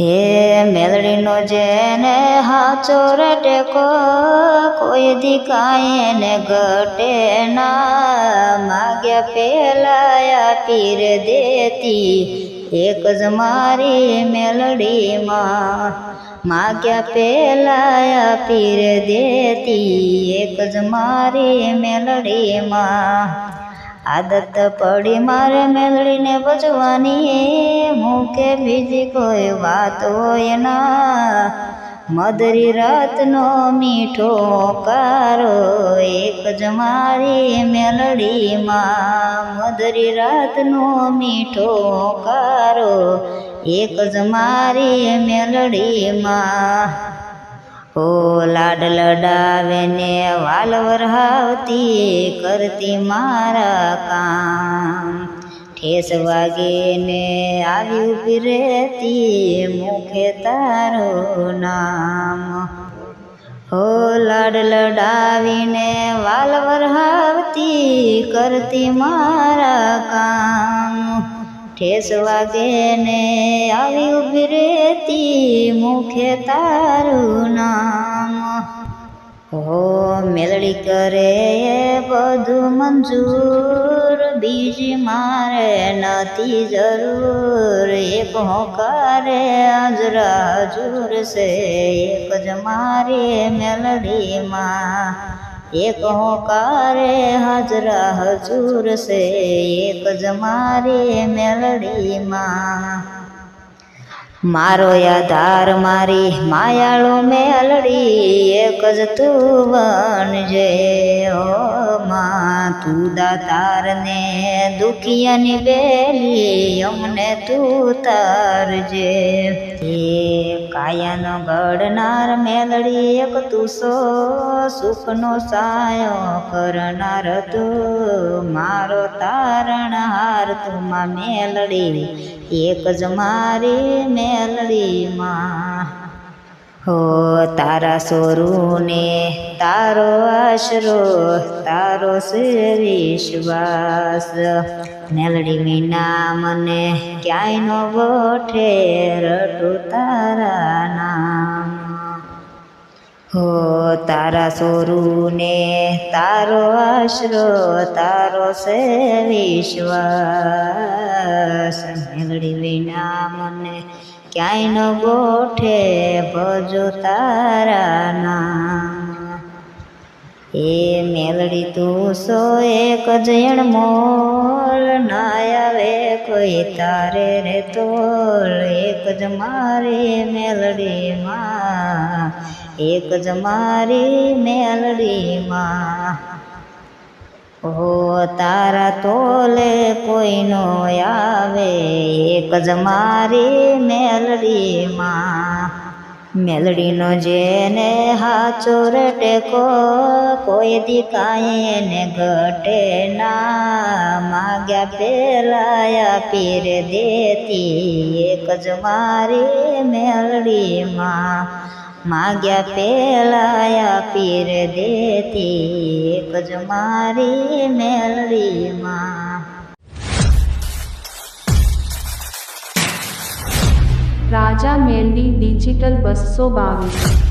હે મેલડીનો જેને હાચો રટેકો, કોઈ દી કાંઈ એને ઘટે ના. માગ્યા પેલા પીર દેતી, એક જ મારી મેલડીમાં. માગ્યા પેલા પીર દેતી, એક જ મારી મેલડીમાં. આદત પડી મારે મેલડીને બચવાની મૂકે બીજી કોઈ વાત હોય ના મદરી રાતનો મીઠો કારો, એક જ મારી મેલડીમાં. મદરી રાતનો મીઠો કારો, એક જ મારી મેલડીમાં. ઓ લાડ લડાવે ને વાલ વરહાવતી કરતી મારા કામ ઠેસ વાગે ને આવી ઊભી મુખે તારું નામ. હો લડ લડાવીને વાલ વરહાવતી કરતી મારા કામ. ઠેસ વાગે ને આવી ઊભી મુખે તારું નામ. હો મેલડી કરે એ બધું મંજૂર બીજી મારે નથી જરૂર એક હોકારે હાજરા હજુર છે એક જ મારી મેલડીમાં એક હોકારે હાજરા હજુર છે એક જ મારી મેલડીમાં મારો યાધાર મારી માયાળો મેલડી એક જ તું બનજે ઓ માં, તું દાતારને દુખિયાની બેલી, અમને તું તારજે. એ કાયાનો ગડનાર મેલડી એક તુસો સુખનો સાયો કરનાર તું. મારો તારણહાર, તું માં મેલડી, એક જ મારી મેલડીમાં હો તારા સોરુને, તારો આશરો, તારો છે વિશ્વાસ મેલડી વિના મને ક્યાંય નો ગોઠે, રટું તારા નામ. હો તારા સોરુને, તારો આશરો, તારો છે વિશ્વાસ મેલડી વિના મને ક્યાંય ન ગોઠે ભજો તારા નામ એ મેલડી તું સો એક જણ મોલ ના આવે કોઈ તારે રે તોલ. એક જ મારી મેલડીમાં, એક જ મારી મેલડીમાં. હો તારા તોલે કોઈનો આવે. એક જ મારી મેલડીમાં. મેલડીનો જેને હાચો ટેકો કોઈ દી કાંઈને ઘટે ના. માગ્યા પેલાયા પીર દેતી એક જ મારી મેલડીમાં. માગ્યા પેલાયા પીર દેતી એક જ મારી મેલડીમાં. રાજા મેલડી ડિજિટલ બસો બાવીસ.